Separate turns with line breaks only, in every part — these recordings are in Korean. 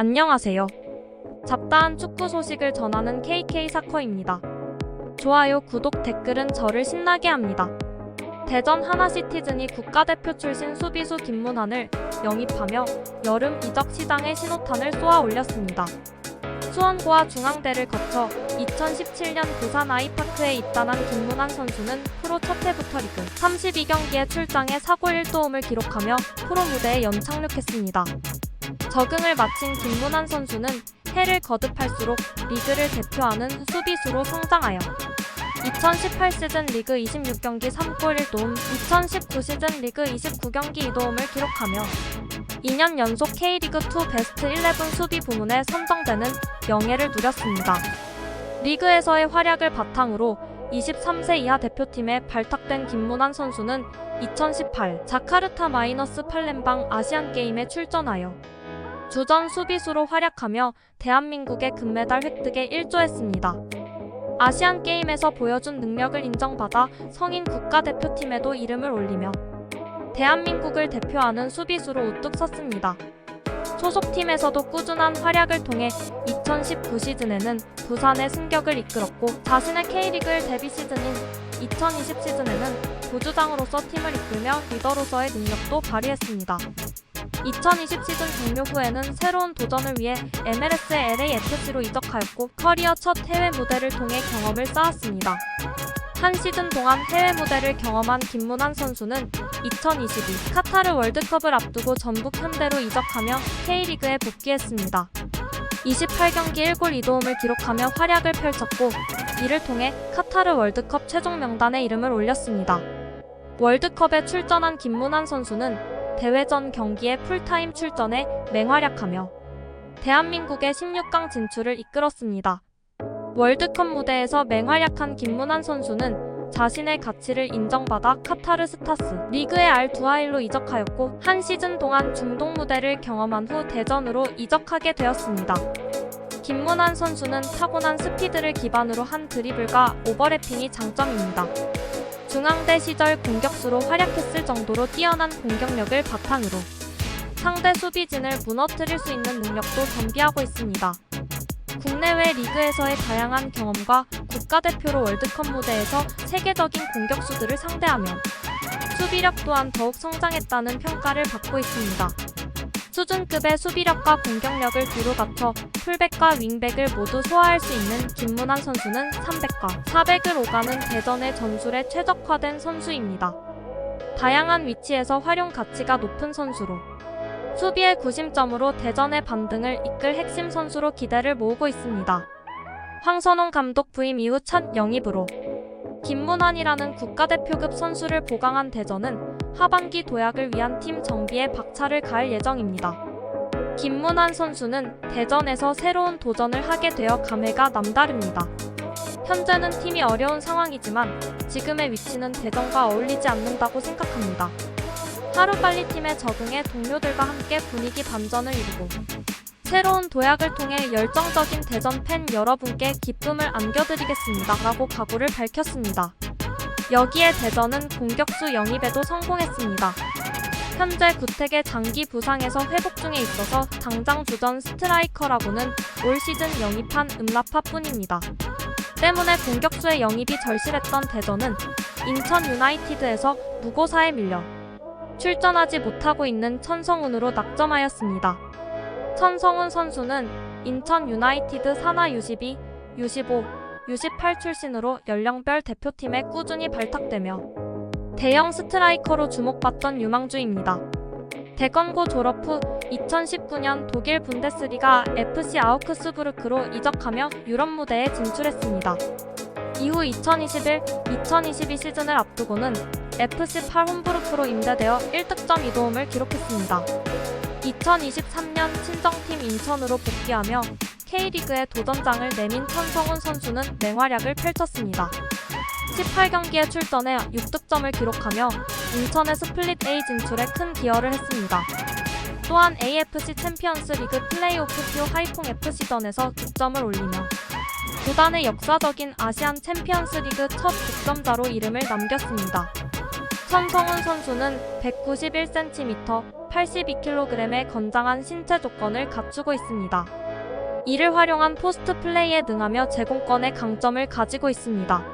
안녕하세요. 잡다한 축구 소식을 전하는 KK 사커입니다. 좋아요, 구독, 댓글은 저를 신나게 합니다. 대전 하나시티즌이 국가대표 출신 수비수 김문환을 영입하며 여름 이적 시장에 신호탄을 쏘아 올렸습니다. 수원고와 중앙대를 거쳐 2017년 부산 아이파크에 입단한 김문환 선수는 프로 첫 해부터 리그 32경기에 출장해 사고 1도움을 기록하며 프로 무대에 연착륙했습니다. 적응을 마친 김문환 선수는 해를 거듭할수록 리그를 대표하는 수비수로 성장하여 2018 시즌 리그 26경기 3골 1도움, 2019 시즌 리그 29경기 2도움을 기록하며 2년 연속 K리그2 베스트 11 수비 부문에 선정되는 명예를 누렸습니다. 리그에서의 활약을 바탕으로 23세 이하 대표팀에 발탁된 김문환 선수는 2018 자카르타 마이너스 팔렘방 아시안게임에 출전하여 주전 수비수로 활약하며 대한민국의 금메달 획득에 일조했습니다. 아시안 게임에서 보여준 능력을 인정받아 성인 국가대표팀에도 이름을 올리며 대한민국을 대표하는 수비수로 우뚝 섰습니다. 소속팀에서도 꾸준한 활약을 통해 2019 시즌에는 부산의 승격을 이끌었고 자신의 K리그의 데뷔 시즌인 2020 시즌에는 부주장으로서 팀을 이끌며 리더로서의 능력도 발휘했습니다. 2020 시즌 종료 후에는 새로운 도전을 위해 MLS의 LAFC로 이적하였고 커리어 첫 해외 무대를 통해 경험을 쌓았습니다. 한 시즌 동안 해외 무대를 경험한 김문환 선수는 2022 카타르 월드컵을 앞두고 전북 현대로 이적하며 K리그에 복귀했습니다. 28경기 1골 2도움을 기록하며 활약을 펼쳤고 이를 통해 카타르 월드컵 최종 명단에 이름을 올렸습니다. 월드컵에 출전한 김문환 선수는 대회 전 경기에 풀타임 출전해 맹활약하며 대한민국의 16강 진출을 이끌었습니다. 월드컵 무대에서 맹활약한 김문환 선수는 자신의 가치를 인정받아 카타르 스타스 리그의 알 두하일로 이적하였고 한 시즌 동안 중동 무대를 경험한 후 대전으로 이적하게 되었습니다. 김문환 선수는 타고난 스피드를 기반으로 한 드리블과 오버래핑이 장점입니다. 중앙대 시절 공격수로 활약했을 정도로 뛰어난 공격력을 바탕으로 상대 수비진을 무너뜨릴 수 있는 능력도 겸비하고 있습니다. 국내외 리그에서의 다양한 경험과 국가대표로 월드컵 무대에서 세계적인 공격수들을 상대하며 수비력 또한 더욱 성장했다는 평가를 받고 있습니다. 수준급의 수비력과 공격력을 뒤로 갖춰 풀백과 윙백을 모두 소화할 수 있는 김문환 선수는 300과 400을 오가는 대전의 전술에 최적화된 선수입니다. 다양한 위치에서 활용 가치가 높은 선수로 수비의 구심점으로 대전의 반등을 이끌 핵심 선수로 기대를 모으고 있습니다. 황선홍 감독 부임 이후 첫 영입으로 김문환이라는 국가대표급 선수를 보강한 대전은 하반기 도약을 위한 팀 정비에 박차를 가할 예정입니다. 김문환 선수는 대전에서 새로운 도전을 하게 되어 감회가 남다릅니다. 현재는 팀이 어려운 상황이지만 지금의 위치는 대전과 어울리지 않는다고 생각합니다. 하루빨리 팀에 적응해 동료들과 함께 분위기 반전을 이루고 새로운 도약을 통해 열정적인 대전 팬 여러분께 기쁨을 안겨드리겠습니다. 라고 각오를 밝혔습니다. 여기에 대전은 공격수 영입에도 성공했습니다. 현재 구택의 장기 부상에서 회복 중에 있어서 당장 주전 스트라이커라고는 올 시즌 영입한 음라파뿐입니다. 때문에 공격수의 영입이 절실했던 대전은 인천 유나이티드에서 무고사에 밀려 출전하지 못하고 있는 천성훈으로 낙점하였습니다. 천성훈 선수는 인천 유나이티드 산하 U12, U15, U18 출신으로 연령별 대표팀에 꾸준히 발탁되며 대형 스트라이커로 주목받던 유망주입니다. 대건고 졸업 후 2019년 독일 분데스리가 FC 아우크스부르크로 이적하며 유럽 무대에 진출했습니다. 이후 2021, 2022 시즌을 앞두고는 FC 팔 홈부르크로 임대되어 1득점 2도움을 기록했습니다. 2023년 친정팀 인천으로 복귀하며 K리그의 도전장을 내민 천성훈 선수는 맹활약을 펼쳤습니다. 18경기에 출전해 6득점을 기록하며 인천의 스플릿 A 진출에 큰 기여를 했습니다. 또한 AFC 챔피언스 리그 플레이오프 표 하이퐁 FC전에서 득점을 올리며 구단의 역사적인 아시안 챔피언스 리그 첫 득점자로 이름을 남겼습니다. 선성훈 선수는 191cm, 82kg의 건장한 신체 조건을 갖추고 있습니다. 이를 활용한 포스트 플레이에 능하며 제공권의 강점을 가지고 있습니다.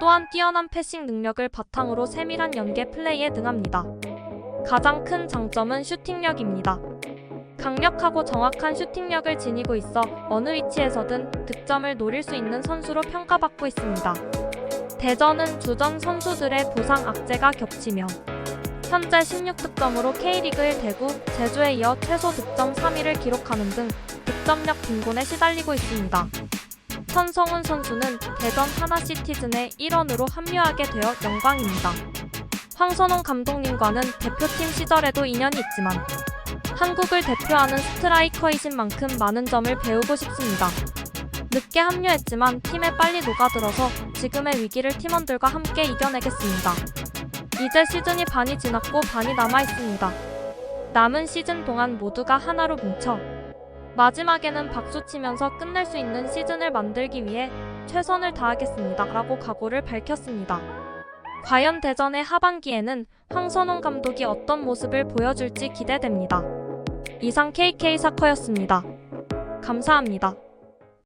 또한 뛰어난 패싱 능력을 바탕으로 세밀한 연계 플레이에 능합니다. 가장 큰 장점은 슈팅력입니다. 강력하고 정확한 슈팅력을 지니고 있어 어느 위치에서든 득점을 노릴 수 있는 선수로 평가받고 있습니다. 대전은 주전 선수들의 부상 악재가 겹치며 현재 16득점으로 K리그1 대구, 제주에 이어 최소 득점 3위를 기록하는 등 득점력 빈곤에 시달리고 있습니다. 선성훈 선수는 대전 하나시티즌의 일원으로 합류하게 되어 영광입니다. 황선홍 감독님과는 대표팀 시절에도 인연이 있지만 한국을 대표하는 스트라이커이신 만큼 많은 점을 배우고 싶습니다. 늦게 합류했지만 팀에 빨리 녹아들어서 지금의 위기를 팀원들과 함께 이겨내겠습니다. 이제 시즌이 반이 지났고 반이 남아 있습니다. 남은 시즌 동안 모두가 하나로 뭉쳐 마지막에는 박수 치면서 끝낼 수 있는 시즌을 만들기 위해 최선을 다하겠습니다. 라고 각오를 밝혔습니다. 과연 대전의 하반기에는 황선홍 감독이 어떤 모습을 보여줄지 기대됩니다. 이상 KK 사커였습니다. 감사합니다.